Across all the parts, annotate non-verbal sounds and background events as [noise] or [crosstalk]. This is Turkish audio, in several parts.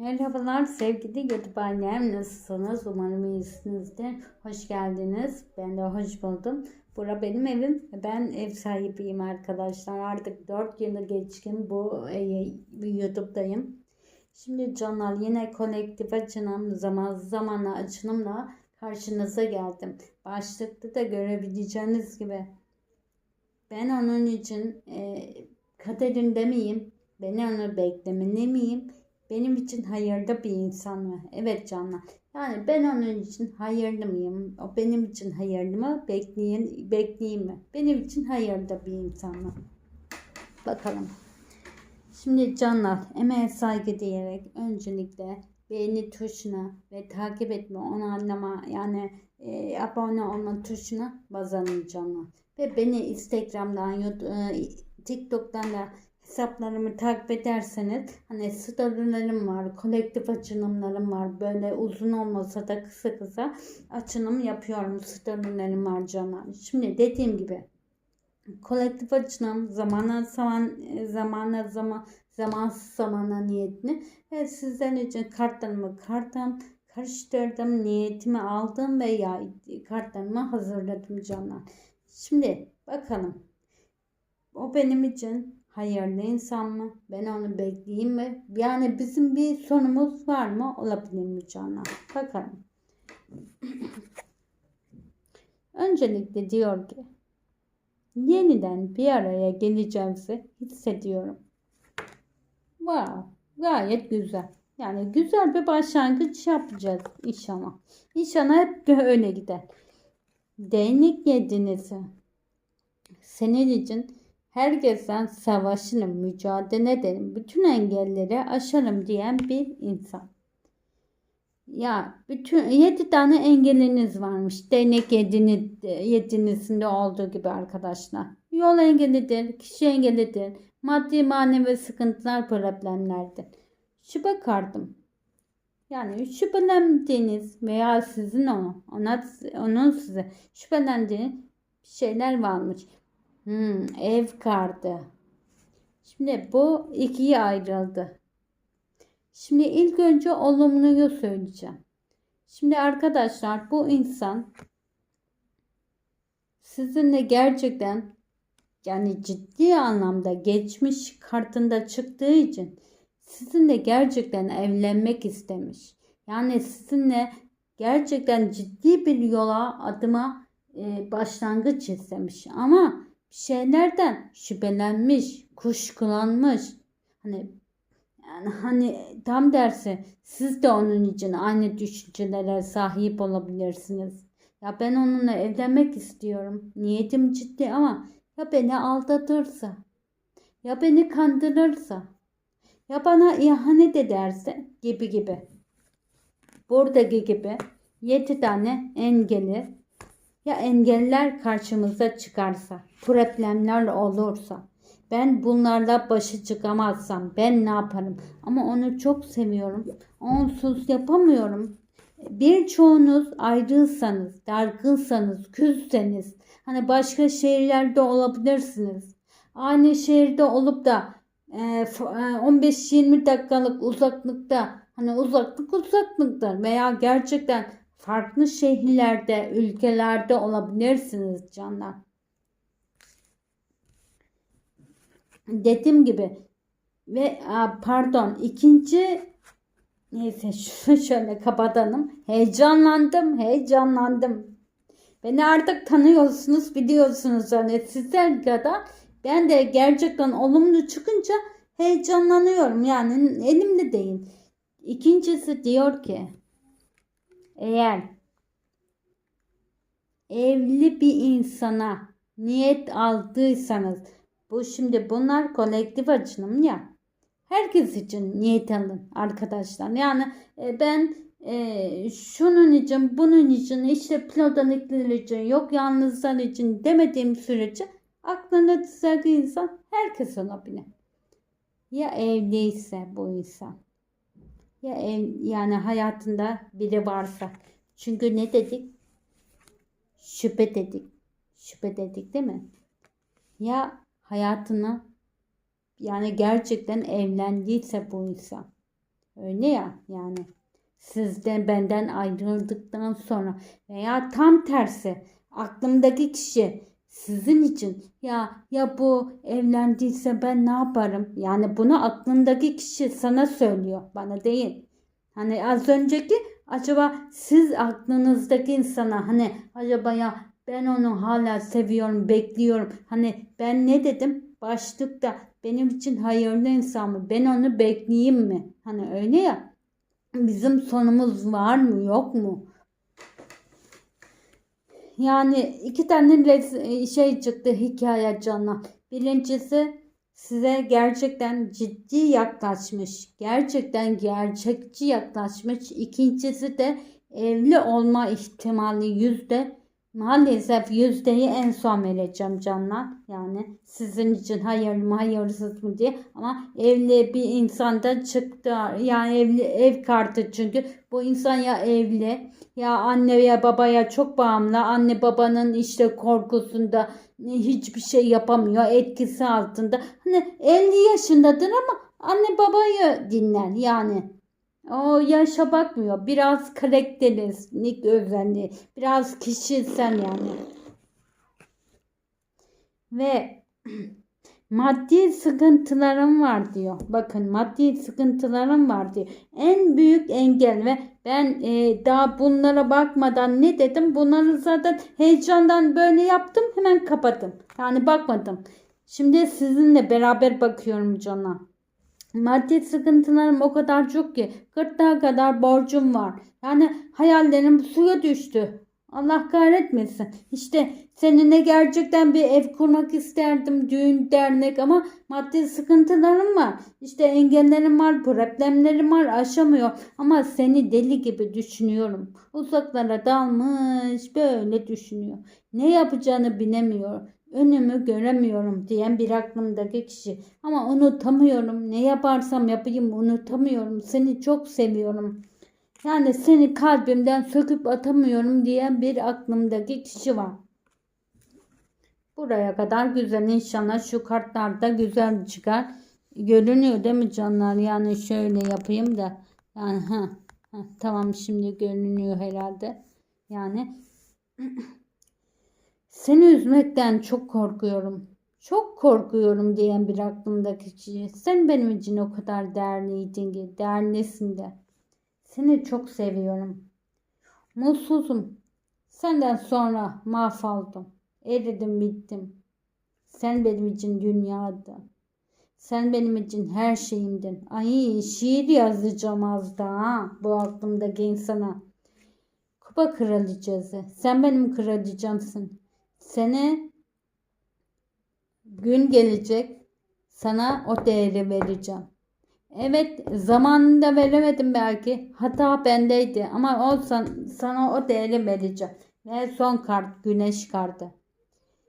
Merhabalar sevgili YouTube annem nasılsınız? Umarım iyisinizdir. Hoş geldiniz. Ben de hoş buldum. Bura benim evim. Ben ev sahibiyim arkadaşlar. Artık 4 yılı geçkin bu e, YouTube'dayım. Şimdi canlar yine kolektif açılım zaman zamanla açılımla karşınıza geldim. Başlıkta da görebileceğiniz gibi ben onun için e, kaderimde miyim? Ben onu beklemeli miyim? Benim için hayırlı bir insan mı? Evet canlar. Yani ben onun için hayırlı mıyım? O benim için hayırlı mı? Bekleyin, bekleyeyim mi? Benim için hayırlı bir insan mı? Bakalım. Şimdi canlar emeğe saygı diyerek öncelikle beğeni tuşuna ve takip etme, onaylama yani e, abone olma tuşuna basalım canlar. Ve beni Instagram'dan, YouTube, TikTok'tan da hesaplarımı takip ederseniz hani storylerim var, kolektif açılımlarım var. Böyle uzun olmasa da kısa kısa açılım yapıyorum. Storylerim var canlar. Şimdi dediğim gibi kolektif açılım zamana zaman zamana zaman zamansız zamana niyetini ve sizden için kartlarımı kartım karıştırdım niyetimi aldım veya kartlarımı hazırladım canlar. Şimdi bakalım o benim için hayırlı insan mı? Ben onu bekleyeyim mi? Yani bizim bir sonumuz var mı? Olabilir mi canlar? Bakalım. [clears throat] Öncelikle diyor ki yeniden bir araya geleceğimizi hissediyorum. Wow, gayet güzel. Yani güzel bir başlangıç yapacağız inşallah. İnşallah hep öyle gider. Değnek yediniz. Senin için herkesten savaşırım, mücadele ederim, bütün engelleri aşarım diyen bir insan. Ya bütün yedi tane engeliniz varmış. Değnek yediniz, yedinisinde olduğu gibi arkadaşlar. Yol engelidir, kişi engelidir, maddi manevi sıkıntılar, problemlerdir. Şüphe kardım. Yani şüphelendiğiniz veya sizin onu, ona, onun size şüphelendiği şeyler varmış. Hmm, ev kartı. Şimdi bu ikiye ayrıldı. Şimdi ilk önce olumluyu söyleyeceğim. Şimdi arkadaşlar bu insan sizinle gerçekten yani ciddi anlamda geçmiş kartında çıktığı için sizinle gerçekten evlenmek istemiş. Yani sizinle gerçekten ciddi bir yola adıma e, başlangıç istemiş ama şeylerden şüphelenmiş, kuşkulanmış. Hani yani hani tam dersi siz de onun için aynı düşüncelere sahip olabilirsiniz. Ya ben onunla evlenmek istiyorum. Niyetim ciddi ama ya beni aldatırsa, ya beni kandırırsa, ya bana ihanet ederse gibi gibi. Buradaki gibi yedi tane engeli ya engeller karşımıza çıkarsa, problemler olursa, ben bunlarla başa çıkamazsam ben ne yaparım? Ama onu çok seviyorum. Onsuz yapamıyorum. Birçoğunuz ayrıysanız, dargınsanız, küsseniz, hani başka şehirlerde olabilirsiniz. Aynı şehirde olup da 15-20 dakikalık uzaklıkta, hani uzaklık uzaklıktır veya gerçekten farklı şehirlerde, ülkelerde olabilirsiniz canlar. Dediğim gibi ve pardon ikinci neyse [laughs] şöyle kapatalım. Heyecanlandım, heyecanlandım. Beni artık tanıyorsunuz, biliyorsunuz yani sizler kadar ben de gerçekten olumlu çıkınca heyecanlanıyorum. Yani elimde değil. İkincisi diyor ki eğer evli bir insana niyet aldıysanız bu şimdi bunlar kolektif açılım ya. Herkes için niyet alın arkadaşlar. Yani e, ben e, şunun için bunun için işte platonikler için yok yalnızlar için demediğim sürece aklına düzeldi insan herkes olabilir. Ya evliyse bu insan ya yani hayatında biri varsa. Çünkü ne dedik? Şüphe dedik. Şüphe dedik değil mi? Ya hayatını yani gerçekten evlendiyse bu insan. Öyle ya yani. Sizden benden ayrıldıktan sonra veya tam tersi aklımdaki kişi sizin için ya ya bu evlendiyse ben ne yaparım? Yani bunu aklındaki kişi sana söylüyor bana değil. Hani az önceki acaba siz aklınızdaki insana hani acaba ya ben onu hala seviyorum, bekliyorum. Hani ben ne dedim? Başlıkta benim için hayırlı insan mı? Ben onu bekleyeyim mi? Hani öyle ya. Bizim sonumuz var mı, yok mu? Yani iki tane res- şey çıktı hikaye canına. Birincisi size gerçekten ciddi yaklaşmış. Gerçekten gerçekçi yaklaşmış. İkincisi de evli olma ihtimali yüzde maalesef yüzdeyi en son vereceğim canlar. Yani sizin için hayırlı mı hayırsız mı diye. Ama evli bir insanda çıktı. Yani evli ev kartı çünkü bu insan ya evli ya anne ya babaya çok bağımlı. Anne babanın işte korkusunda hiçbir şey yapamıyor. Etkisi altında. Hani 50 yaşındadır ama anne babayı dinler yani. O yaşa bakmıyor. Biraz karakteristik özelliği. Biraz kişisel yani. Ve [clears throat] maddi sıkıntılarım var diyor. Bakın maddi sıkıntılarım var diyor. En büyük engel ve ben e, daha bunlara bakmadan ne dedim? Bunları zaten heyecandan böyle yaptım hemen kapattım. Yani bakmadım. Şimdi sizinle beraber bakıyorum cana. Maddi sıkıntılarım o kadar çok ki gırtlağa kadar borcum var. Yani hayallerim suya düştü. Allah kahretmesin. İşte seninle gerçekten bir ev kurmak isterdim. Düğün, dernek ama maddi sıkıntılarım var. İşte engellerim var, problemlerim var. Aşamıyor. Ama seni deli gibi düşünüyorum. Uzaklara dalmış böyle düşünüyor. Ne yapacağını bilemiyor. Önümü göremiyorum diyen bir aklımdaki kişi. Ama unutamıyorum. Ne yaparsam yapayım unutamıyorum. Seni çok seviyorum. Yani seni kalbimden söküp atamıyorum diyen bir aklımdaki kişi var. Buraya kadar güzel inşallah şu kartlarda güzel çıkar. Görünüyor değil mi canlar? Yani şöyle yapayım da. Yani ha, tamam şimdi görünüyor herhalde. Yani [clears throat] seni üzmekten çok korkuyorum. Çok korkuyorum diyen bir aklımdaki kişi. Sen benim için o kadar değerliydin ki, değerlisin de. Seni çok seviyorum. Mutsuzum. Senden sonra mahvoldum. Eridim bittim. Sen benim için dünyadın. Sen benim için her şeyimdin. Ay şiir yazacağım az daha bu aklımdaki insana. Kupa kraliçesi. Sen benim kraliçemsin. Seni gün gelecek sana o değeri vereceğim. Evet zamanında veremedim belki. Hata bendeydi ama olsan sana o değeri vereceğim. Ve son kart güneş kartı.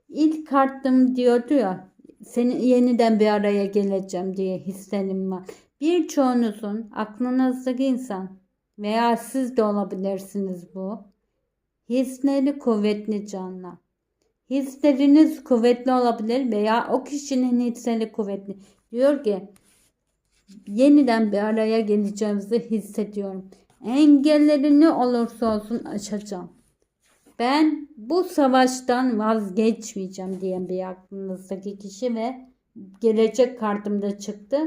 İlk kartım diyordu ya seni yeniden bir araya geleceğim diye hislerim var. Birçoğunuzun aklınızdaki insan veya siz de olabilirsiniz bu. Hisleri kuvvetli canlar. Hisleriniz kuvvetli olabilir veya o kişinin hisleri kuvvetli. Diyor ki yeniden bir araya geleceğimizi hissediyorum. Engelleri ne olursa olsun aşacağım. Ben bu savaştan vazgeçmeyeceğim diyen bir aklınızdaki kişi ve gelecek kartımda çıktı.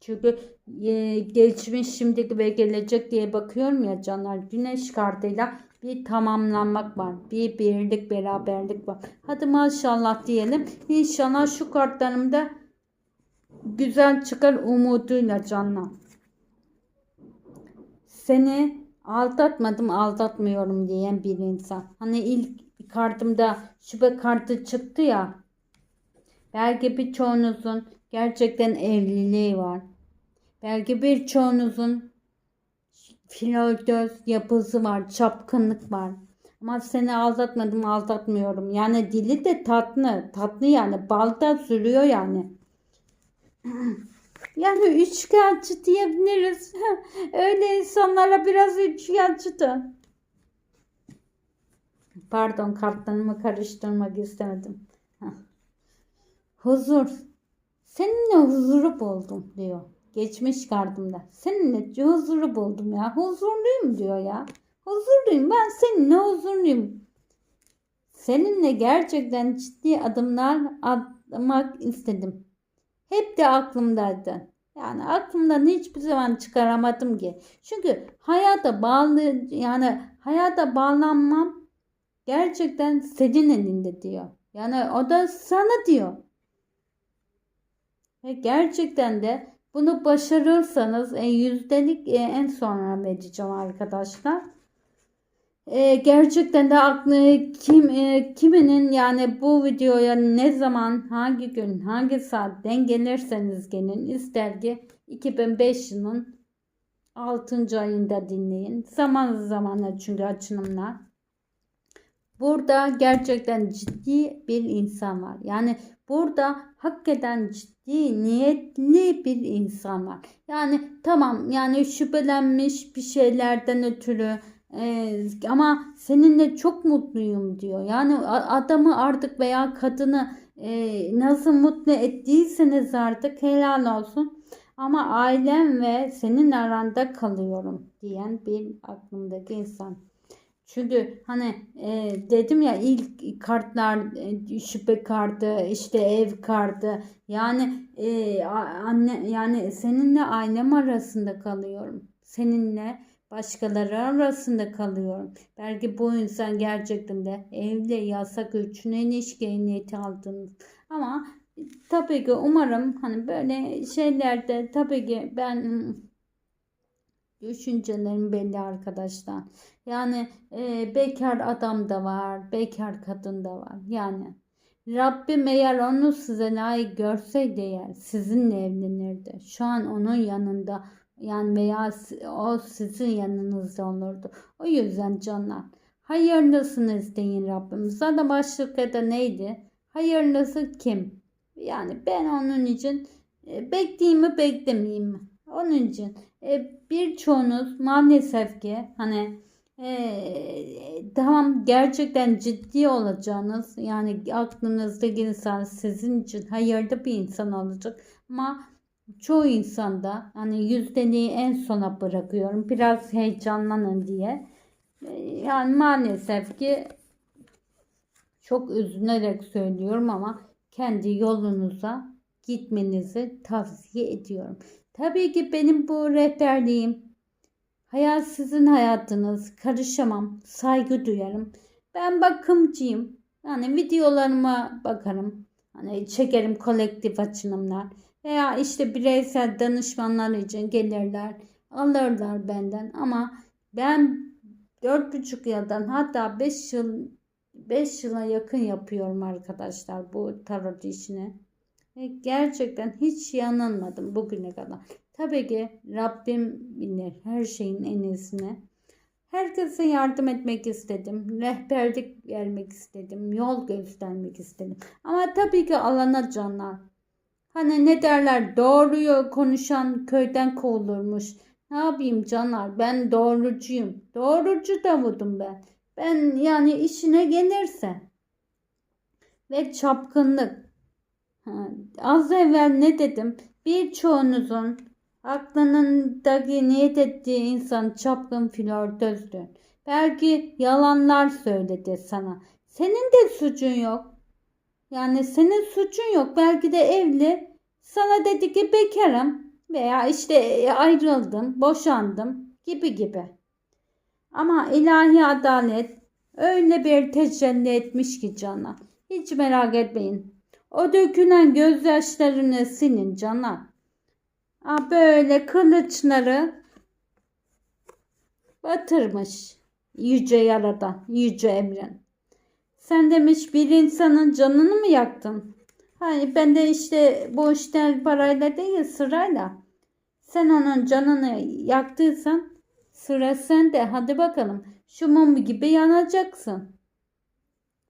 Çünkü e, geçmiş, şimdiki ve gelecek diye bakıyorum ya canlar. Güneş kartıyla bir tamamlanmak var. Bir birlik, beraberlik var. Hadi maşallah diyelim. İnşallah şu kartlarımda güzel çıkar umuduyla canlar. Seni aldatmadım, aldatmıyorum diyen bir insan. Hani ilk kartımda şüphe kartı çıktı ya. Belki birçoğunuzun gerçekten evliliği var. Belki birçoğunuzun flörtöz yapısı var, çapkınlık var. Ama seni aldatmadım, aldatmıyorum. Yani dili de tatlı, tatlı yani balda sürüyor yani. Yani üçkağıtçı diyebiliriz. [laughs] Öyle insanlara biraz üçkağıtçı da. Pardon kartlarımı karıştırmak istemedim. Huzur. Seninle huzuru buldum diyor. geçmiş kartımda. Seninle huzuru buldum ya. Huzurluyum diyor ya. Huzurluyum ben seninle huzurluyum. Seninle gerçekten ciddi adımlar atmak istedim. Hep de aklımdaydı. Yani aklımdan hiçbir zaman çıkaramadım ki. Çünkü hayata bağlı yani hayata bağlanmam gerçekten senin elinde diyor. Yani o da sana diyor. Ve gerçekten de bunu başarırsanız e, yüzdelik e, en sonra vereceğim arkadaşlar. E, gerçekten de aklı kim e, kiminin yani bu videoya ne zaman hangi gün hangi saatten gelirseniz gelin ister ki 2005 yılının 6. ayında dinleyin. Zaman zamanla çünkü açılımlar. Burada gerçekten ciddi bir insan var. Yani burada hakikaten ciddi niyetli bir insan var. Yani tamam yani şüphelenmiş bir şeylerden ötürü ee, ama seninle çok mutluyum diyor. Yani adamı artık veya kadını e, nasıl mutlu ettiyseniz artık helal olsun. Ama ailem ve senin aranda kalıyorum diyen bir aklımdaki insan. Çünkü hani e, dedim ya ilk kartlar e, şüphe kartı işte ev kartı yani e, anne yani seninle ailem arasında kalıyorum. Seninle başkaları arasında kalıyorum. Belki bu insan gerçekten de evli yasak üçüne ilişki niyeti aldınız. Ama tabii ki umarım hani böyle şeylerde tabii ki ben düşüncelerim belli arkadaşlar. Yani e, bekar adam da var, bekar kadın da var. Yani Rabbim eğer onu size layık görseydi eğer sizinle evlenirdi. Şu an onun yanında yani veya o sizin yanınızda olurdu. O yüzden canlar hayırlısını isteyin Rabbim. Zaten başlıkta da neydi? Hayırlısı kim? Yani ben onun için e, bekleyeyim mi beklemeyeyim mi? Onun için e, birçoğunuz maalesef ki hani e, tamam gerçekten ciddi olacağınız yani aklınızdaki insan sizin için hayırlı bir insan olacak ama çoğu insanda hani yüzdeliği en sona bırakıyorum biraz heyecanlanın diye e, yani maalesef ki çok üzülerek söylüyorum ama kendi yolunuza gitmenizi tavsiye ediyorum. Tabii ki benim bu rehberliğim hayat sizin hayatınız. Karışamam. Saygı duyarım. Ben bakımcıyım. Yani videolarıma bakarım. Hani çekerim kolektif açılımlar. Veya işte bireysel danışmanlar için gelirler. Alırlar benden. Ama ben 4,5 yıldan hatta 5 yıl 5 yıla yakın yapıyorum arkadaşlar bu tarot işini. Ve gerçekten hiç yanılmadım bugüne kadar. Tabii ki Rabbim bilir her şeyin en iyisini. Herkese yardım etmek istedim. Rehberlik vermek istedim. Yol göstermek istedim. Ama tabii ki alana canlar. Hani ne derler doğruyu konuşan köyden kovulurmuş. Ne yapayım canlar ben doğrucuyum. Doğrucu Davud'um ben. Ben yani işine gelirse. Ve çapkınlık. Ha, az evvel ne dedim? Birçoğunuzun aklınındaki niyet ettiği insan çapkın flörtözdü. Belki yalanlar söyledi sana. Senin de suçun yok. Yani senin suçun yok. Belki de evli. Sana dedi ki bekarım veya işte ayrıldım, boşandım gibi gibi. Ama ilahi adalet öyle bir tecelli etmiş ki cana. Hiç merak etmeyin. O dökülen gözyaşlarını silin cana. Aa, böyle kılıçları batırmış. Yüce Yaradan, Yüce Emren. Sen demiş bir insanın canını mı yaktın? Hani ben de işte bu işler parayla değil sırayla. Sen onun canını yaktıysan sıra sende. Hadi bakalım şu mum gibi yanacaksın.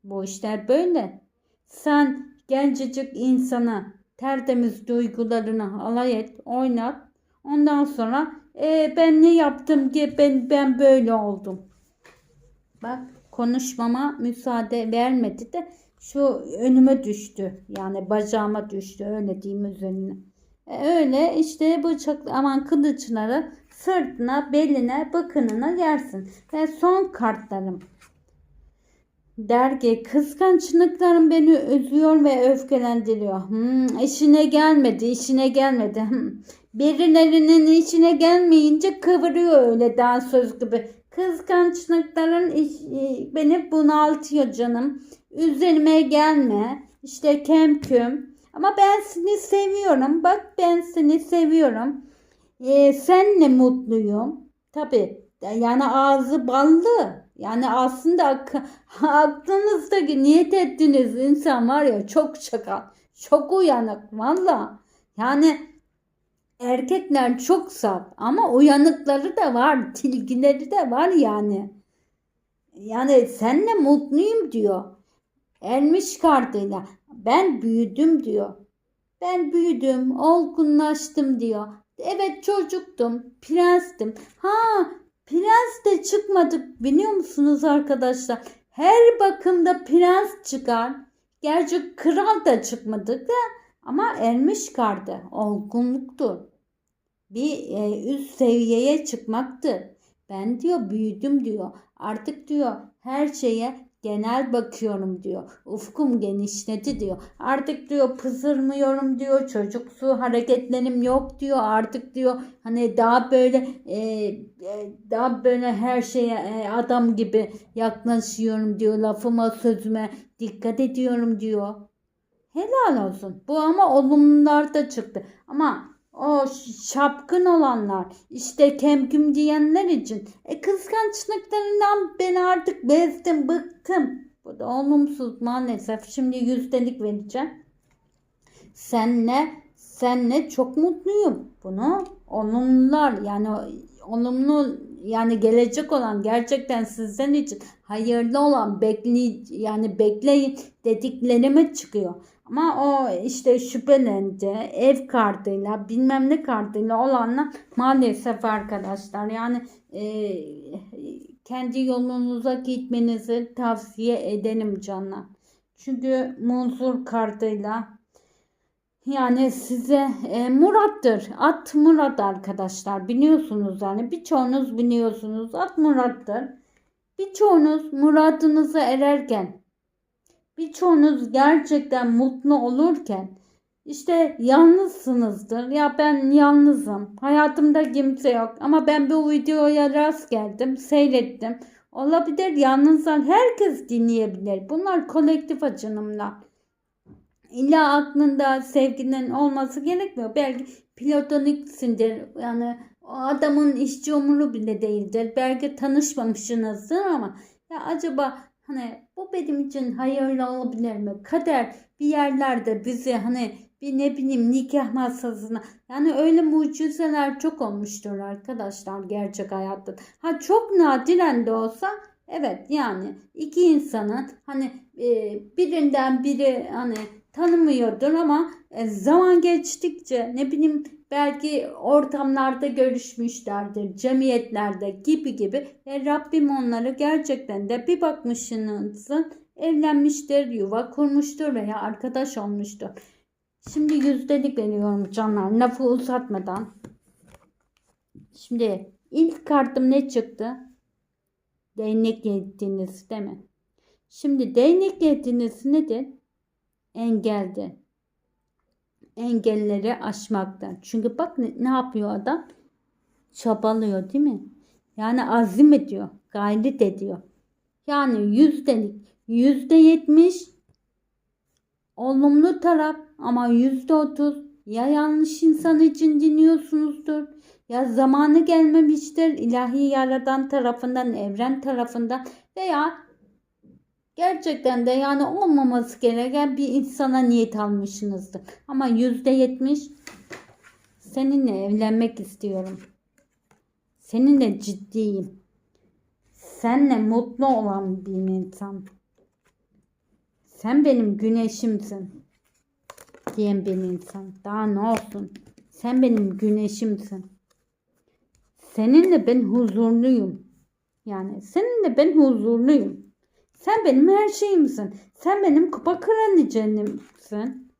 Bu işler böyle. Sen gencecik insana tertemiz duygularını alay et, oynat. Ondan sonra e, ben ne yaptım ki ben, ben böyle oldum. Bak konuşmama müsaade vermedi de şu önüme düştü. Yani bacağıma düştü öyle diyeyim üzerine. E, öyle işte bıçak aman kılıçları sırtına, beline, bakınına yersin. Ve son kartlarım. Dergi kıskançlıklarım beni üzüyor ve öfkelendiriyor. Hmm, işine gelmedi, işine gelmedi. Hmm. Birilerinin içine gelmeyince kıvırıyor öyle dansöz gibi. Kıskançlıkların e, beni bunaltıyor canım. Üzerime gelme. İşte kemküm. Ama ben seni seviyorum. Bak ben seni seviyorum. Ee, senle mutluyum. Tabii yani ağzı ballı. Yani aslında ak- [laughs] aklınızdaki niyet ettiğiniz insan var ya çok çakal. Çok uyanık valla. Yani erkekler çok saf ama uyanıkları da var. Tilgileri de var yani. Yani senle mutluyum diyor. Ermiş kartıyla. Ben büyüdüm diyor. Ben büyüdüm, olgunlaştım diyor. Evet çocuktum, prenstim. Ha, prens de çıkmadık biliyor musunuz arkadaşlar? Her bakımda prens çıkar. Gerçi kral da çıkmadık da ama ermiş kartı olgunluktur. Bir e, üst seviyeye çıkmaktır. Ben diyor büyüdüm diyor. Artık diyor her şeye genel bakıyorum diyor. Ufkum genişledi diyor. Artık diyor pızırmıyorum diyor. Çocuksu hareketlerim yok diyor. Artık diyor hani daha böyle e, e, daha böyle her şeye e, adam gibi yaklaşıyorum diyor. Lafıma sözüme dikkat ediyorum diyor. Helal olsun. Bu ama olumlular da çıktı. Ama o şapkın olanlar, işte kemküm diyenler için e, kıskançlıklarından ben artık bezdim, bıktım. Bu da olumsuz maalesef. Şimdi yüzdelik vereceğim. Senle, senle çok mutluyum. Bunu olumlular yani olumlu yani gelecek olan gerçekten sizden için hayırlı olan bekli yani bekleyin dediklerime çıkıyor. Ama o işte şüphelendi ev kartıyla bilmem ne kartıyla olanlar maalesef arkadaşlar yani e, kendi yolunuza gitmenizi tavsiye ederim canlar. Çünkü munzur kartıyla yani size e, Murat'tır. At Murat arkadaşlar. Biliyorsunuz yani birçoğunuz biliyorsunuz. At Murat'tır. Birçoğunuz muradınıza ererken birçoğunuz gerçekten mutlu olurken işte yalnızsınızdır. Ya ben yalnızım. Hayatımda kimse yok. Ama ben bu videoya rast geldim. Seyrettim. Olabilir yalnızlar herkes dinleyebilir. Bunlar kolektif açılımlar. İlla aklında sevginin olması gerekmiyor. Belki platoniksindir. Yani o adamın işçi umuru bile değildir. Belki tanışmamışsınızdır ama ya acaba hani bu benim için hayırlı olabilir mi? Kader bir yerlerde bizi hani bir ne bileyim nikah masasına yani öyle mucizeler çok olmuştur arkadaşlar gerçek hayatta. Ha çok nadiren de olsa evet yani iki insanın hani e, birinden biri hani tanımıyordur ama e, zaman geçtikçe ne bileyim belki ortamlarda görüşmüşlerdir, cemiyetlerde gibi gibi ve Rabbim onları gerçekten de bir bakmışsınızın evlenmiştir, yuva kurmuştur veya arkadaş olmuştur. Şimdi yüzdelik veriyorum canlar lafı uzatmadan. Şimdi ilk kartım ne çıktı? Değnek yediniz değil mi? Şimdi değnek yediniz nedir? Engeldir. Engelleri aşmakta. Çünkü bak ne, ne yapıyor adam? Çabalıyor değil mi? Yani azim ediyor. Gayret ediyor. Yani yüzdelik. Yüzde yetmiş olumlu taraf ama yüzde otuz ya yanlış insan için dinliyorsunuzdur ya zamanı gelmemiştir ilahi yaradan tarafından evren tarafından veya Gerçekten de yani olmaması gereken bir insana niyet almışsınızdır. Ama yüzde yetmiş seninle evlenmek istiyorum. Seninle ciddiyim. Seninle mutlu olan bir insan. Sen benim güneşimsin. Diyen bir insan. Daha ne olsun. Sen benim güneşimsin. Seninle ben huzurluyum. Yani seninle ben huzurluyum. Sen benim her şeyimsin. Sen benim kupa kraliçenimsin.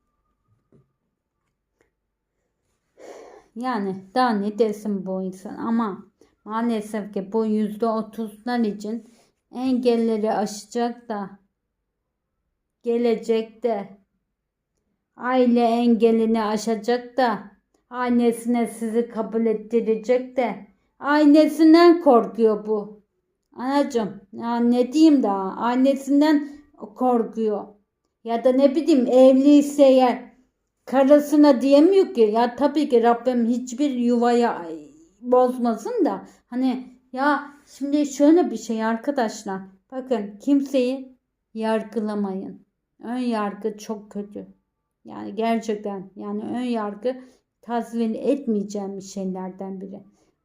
Yani daha ne desin bu insan ama maalesef ki bu yüzde otuzlar için engelleri aşacak da gelecekte aile engelini aşacak da annesine sizi kabul ettirecek de annesinden korkuyor bu. Anacığım ya ne diyeyim daha annesinden korkuyor. Ya da ne bileyim evliyse eğer karısına diyemiyor ki ya tabii ki Rabbim hiçbir yuvaya bozmasın da hani ya şimdi şöyle bir şey arkadaşlar bakın kimseyi yargılamayın. Ön yargı çok kötü. Yani gerçekten yani ön yargı tasvir etmeyeceğim şeylerden biri.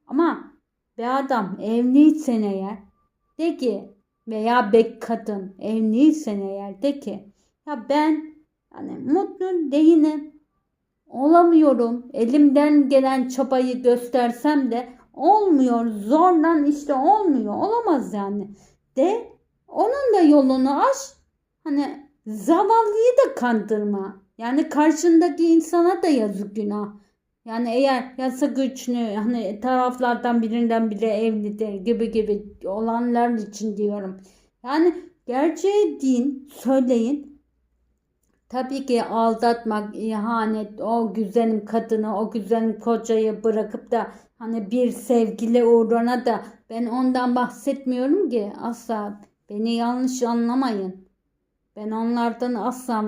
Ama bir adam evliysen eğer de ki veya bek kadın evliysen eğer de ki ya ben yani mutlu değilim. Olamıyorum. Elimden gelen çabayı göstersem de olmuyor. Zorlan işte olmuyor. Olamaz yani. De onun da yolunu aş. Hani zavallıyı da kandırma. Yani karşındaki insana da yazık günah. Yani eğer yasa güçlü hani taraflardan birinden biri evlidir gibi gibi olanlar için diyorum. Yani gerçeği din söyleyin. Tabii ki aldatmak, ihanet, o güzelim kadını, o güzelim kocayı bırakıp da hani bir sevgili uğruna da ben ondan bahsetmiyorum ki asla beni yanlış anlamayın. Ben onlardan asla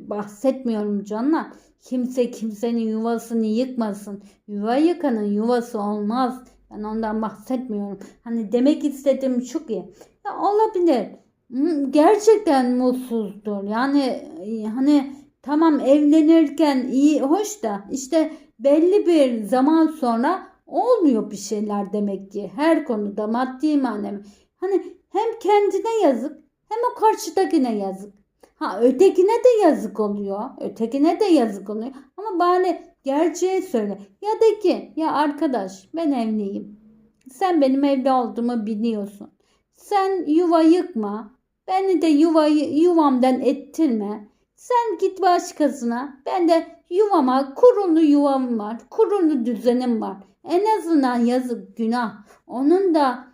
bahsetmiyorum canlar. Kimse kimsenin yuvasını yıkmasın. Yuva yıkanın yuvası olmaz. Ben ondan bahsetmiyorum. Hani demek istediğim şu ki ya olabilir. Gerçekten mutsuzdur. Yani hani tamam evlenirken iyi hoş da işte belli bir zaman sonra olmuyor bir şeyler demek ki. Her konuda maddi manevi. Hani hem kendine yazık hem o karşıdakine yazık. Ha ötekine de yazık oluyor. Ötekine de yazık oluyor. Ama bari gerçeği söyle. Ya de ki ya arkadaş ben evliyim. Sen benim evli olduğumu biliyorsun. Sen yuva yıkma. Beni de yuvayı yuvamdan ettirme. Sen git başkasına. Ben de yuvama kurulu yuvam var. Kurulu düzenim var. En azından yazık günah. Onun da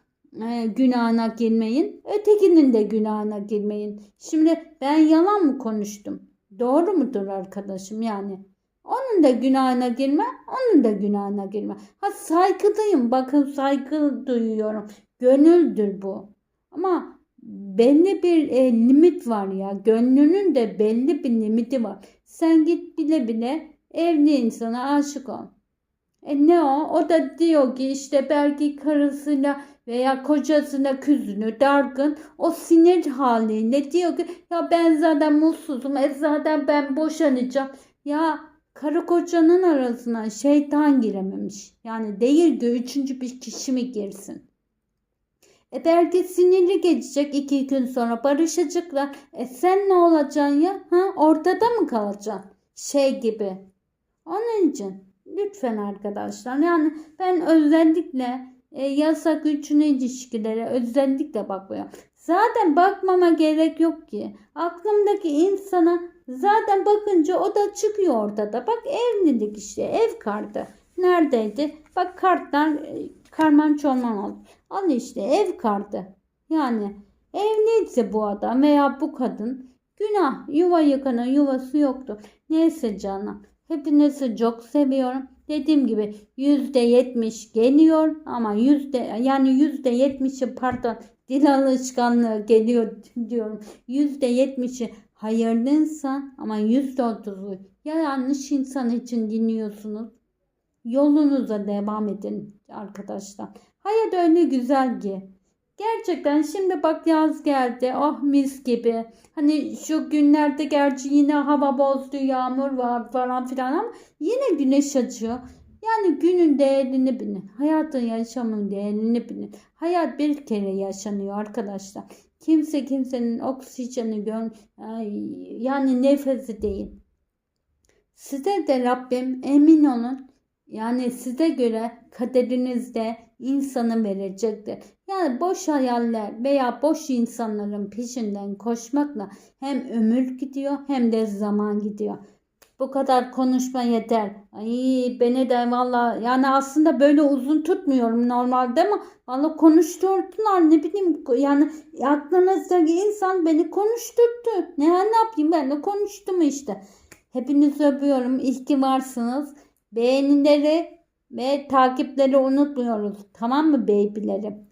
günahına girmeyin. Ötekinin de günahına girmeyin. Şimdi ben yalan mı konuştum? Doğru mudur arkadaşım yani? Onun da günahına girme, onun da günahına girme. Ha saygıdayım. Bakın saygı duyuyorum. Gönüldür bu. Ama belli bir e, limit var ya. Gönlünün de belli bir limiti var. Sen git bile bile evli insana aşık ol. E ne o? O da diyor ki işte belki karısıyla veya kocasına küzünü, dargın, o sinir haliyle diyor ki ya ben zaten mutsuzum, e zaten ben boşanacağım. Ya karı kocanın arasına şeytan girememiş. Yani değil ki üçüncü bir kişi mi girsin? E belki sinirli geçecek iki gün sonra barışacaklar. E sen ne olacaksın ya? Ha ortada mı kalacaksın? Şey gibi. Onun için lütfen arkadaşlar yani ben özellikle e, yasak üçüncü ilişkilere özellikle bakmıyorum. Zaten bakmama gerek yok ki. Aklımdaki insana zaten bakınca o da çıkıyor ortada. Bak evlilik işte ev kartı. Neredeydi? Bak kartlar e, karman çorman oldu. Al işte ev kartı. Yani evliyse bu adam veya bu kadın günah yuva yıkanın yuvası yoktu. Neyse canım. Hepinizi çok seviyorum. Dediğim gibi yüzde yetmiş geliyor ama yüzde yani yüzde yetmişi pardon [laughs] dil alışkanlığı geliyor [laughs] diyorum. Yüzde yetmişi hayırlı insan ama yüzde otuzu ya yanlış insan için dinliyorsunuz. Yolunuza devam edin arkadaşlar. Hayat öyle güzel ki. Gerçekten şimdi bak yaz geldi. Oh mis gibi. Hani şu günlerde gerçi yine hava bozdu, yağmur var falan filan ama yine güneş açıyor. Yani günün değerini bilin. Hayatın yaşamın değerini bilin. Hayat bir kere yaşanıyor arkadaşlar. Kimse kimsenin oksijeni gön yani nefesi değil. Size de Rabbim emin olun yani size göre kaderinizde insanı verecektir. Yani boş hayaller veya boş insanların peşinden koşmakla hem ömür gidiyor hem de zaman gidiyor. Bu kadar konuşma yeter. Ay beni de valla yani aslında böyle uzun tutmuyorum normalde ama valla konuşturdular ne bileyim yani aklınızdaki insan beni konuşturdu. Ne, ne yapayım ben de konuştum işte. Hepinizi öpüyorum. İyi ki varsınız. Beğenileri ve takipleri unutmuyoruz. Tamam mı babylerim?